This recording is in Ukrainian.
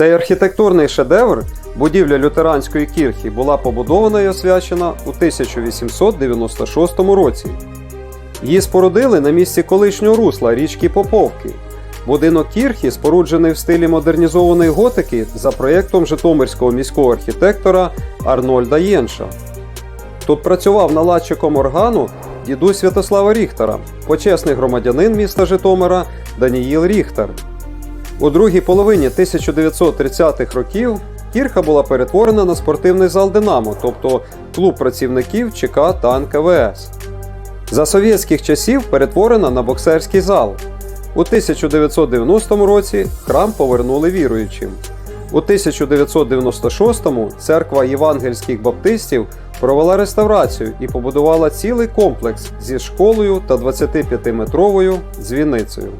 Цей архітектурний шедевр, будівля лютеранської кірхи, була побудована і освячена у 1896 році. Її спорудили на місці колишнього русла річки Поповки. Будинок кірхи споруджений в стилі модернізованої готики за проєктом житомирського міського архітектора Арнольда Єнша. Тут працював наладчиком органу дідусь Святослава Ріхтера, почесний громадянин міста Житомира Даніїл Ріхтер. У другій половині 1930-х років кірха була перетворена на спортивний зал Динамо, тобто клуб працівників ЧК та НКВС. За совєтських часів перетворена на боксерський зал. У 1990 році храм повернули віруючим. У 1996-му церква євангельських баптистів провела реставрацію і побудувала цілий комплекс зі школою та 25-метровою дзвіницею.